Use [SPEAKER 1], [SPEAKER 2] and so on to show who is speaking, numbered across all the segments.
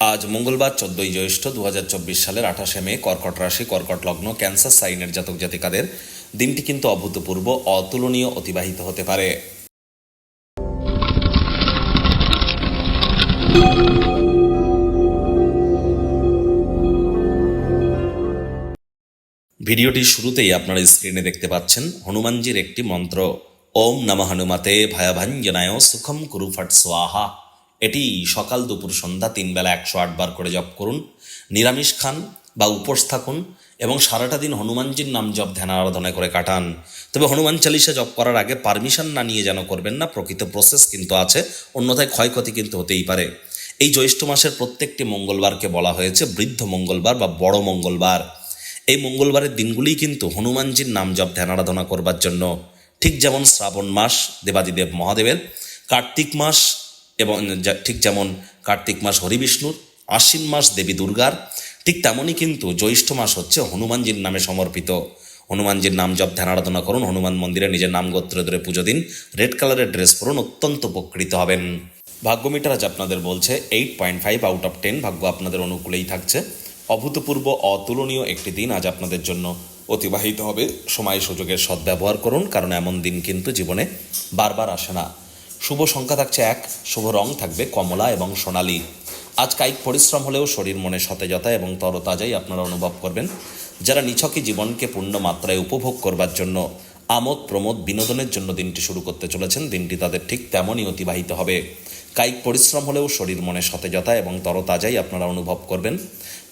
[SPEAKER 1] আজ মঙ্গলবার চোদ্দই জ্যৈষ্ঠ দু হাজার চব্বিশ সালের আঠাশে মে কর্কট রাশি, কর্কট লগ্ন, ক্যান্সার সাইনের জাতক জাতিকাদের দিনটি কিন্তু অভূতপূর্ব, অতুলনীয়, অতিবাহিত হতে পারে। ভিডিওটির শুরুতেই আপনারা স্ক্রিনে দেখতে পাচ্ছেন হনুমানজির একটি মন্ত্র। ওম নম হনুমাতে ভয়াভাঞ্জনায় সুখম কুরু ফট সোয়াহা এটি সকাল দুপুর সন্ধ্যা তিন বেলা একশো আটবার করে জপ করুন, নিরামিষ খান বা উপোস থাকুন এবং সারাটা দিন হনুমানজির নাম জপ, ধ্যান আরাধনা করে কাটান। তবে হনুমান চালিসা জপ করার আগে পারমিশন না নিয়ে যেন করবেন না, প্রকৃত প্রসেস কিন্তু আছে, অন্যথায় ক্ষয়ক্ষতি কিন্তু হতেই পারে। এই জ্যৈষ্ঠ মাসের প্রত্যেকটি মঙ্গলবারকে বলা হয়েছে বৃদ্ধ মঙ্গলবার বা বড় মঙ্গলবার। এই মঙ্গলবারের দিনগুলি কিন্তু হনুমানজির নাম জপ, ধ্যান আরাধনা করবার জন্য। ঠিক যেমন শ্রাবণ মাস, দেবাদিদেব মহাদেবের, কার্তিক মাস এবং ঠিক যেমন কার্তিক মাস হরিবিষ্ণুর, আশ্বিন মাস দেবী দুর্গার, ঠিক তেমনই কিন্তু জ্যৈষ্ঠ মাস হচ্ছে হনুমানজির নামে সমর্পিত। হনুমানজির নাম জপ, ধ্যান, আরাধনা করুন, হনুমান মন্দিরে নিজের নাম গোত্র ধরে পুজো দিন, রেড কালারের ড্রেস পরুন, অত্যন্ত উপকৃত হবেন। ভাগ্য মিটার আজ আপনাদের বলছে eight point five out of ten ভাগ্য আপনাদের অনুকূলেই থাকছে। অভূতপূর্ব, অতুলনীয় একটি দিন আজ আপনাদের জন্য অতিবাহিত হবে। সময় সুযোগের সদ্ব্যবহার করুন, কারণ এমন দিন কিন্তু জীবনে বারবার আসে না। শুভ সংখ্যা থাকছে এক, শুভ রং থাকবে কমলা এবং সোনালি। আজ কায়িক পরিশ্রম হলেও শরীর মনে সতেজতা এবং তরতাজাই আপনারা অনুভব করবেন। যারা নিছকই জীবনকে পূর্ণ মাত্রায় উপভোগ করবার জন্য আমোদ, প্রমোদ, বিনোদনের জন্য দিনটি শুরু করতে চলেছেন, দিনটি তাদের ঠিক তেমনই অতিবাহিত হবে। কায়িক পরিশ্রম হলেও শরীর মনে সতেজতা এবং তরতাজাই আপনারা অনুভব করবেন।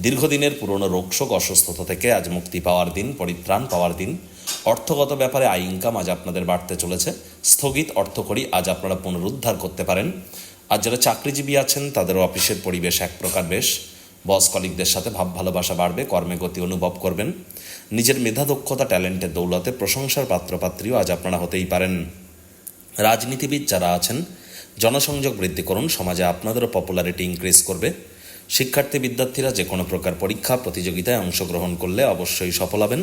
[SPEAKER 1] দীর্ঘদিনের পুরনো রোগশোক, অসুস্থতা থেকে আজ মুক্তি পাওয়ার দিন, পরিত্রাণ পাওয়ার দিন। অর্থগত ব্যাপারে আয় ইনকাম আজ আপনাদের বাড়তে চলেছে। স্থগিত অর্থকরী আজ আপনারা পুনরুদ্ধার করতে পারেন। আর যারা চাকরিজীবী আছেন, তাদেরও অফিসের পরিবেশ এক প্রকার বেশ। বস কলিকদের সাথে ভাব ভালোবাসা বাড়বে, কর্মে গতি অনুভব করবেন। নিজের মেধা, দক্ষতা, ট্যালেন্টের দৌলতে প্রশংসার পাত্রপাত্রীও আজ আপনারা হতেই পারেন। রাজনীতিবিদ যারা আছেন, জনসংযোগ বৃদ্ধি করুন, সমাজে আপনাদেরও পপুলারিটি ইনক্রিজ করবে। শিক্ষার্থী, বিদ্যার্থীরা যে কোনো প্রকার পরীক্ষা, প্রতিযোগিতায় অংশগ্রহণ করলে অবশ্যই সফল হবেন।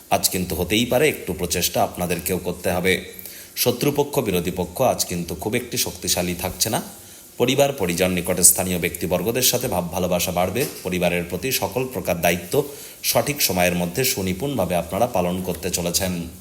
[SPEAKER 1] আজ কিন্তু হতেই পারে, একটু প্রচেষ্টা আপনাদেরকেও করতে হবে। শত্রুপক্ষ বিরোধী পক্ষ আজ কিন্তু খুব একটি শক্তিশালী থাকছে না। পরিবার, পরিজন নিকটে স্থানীয় ব্যক্তিবর্গদের সাথে ভাব ভালোবাসা বাড়বে। পরিবারের প্রতি সকল প্রকার দায়িত্ব সঠিক সময়ের মধ্যে সুনিপুণভাবে আপনারা পালন করতে চলেছেন।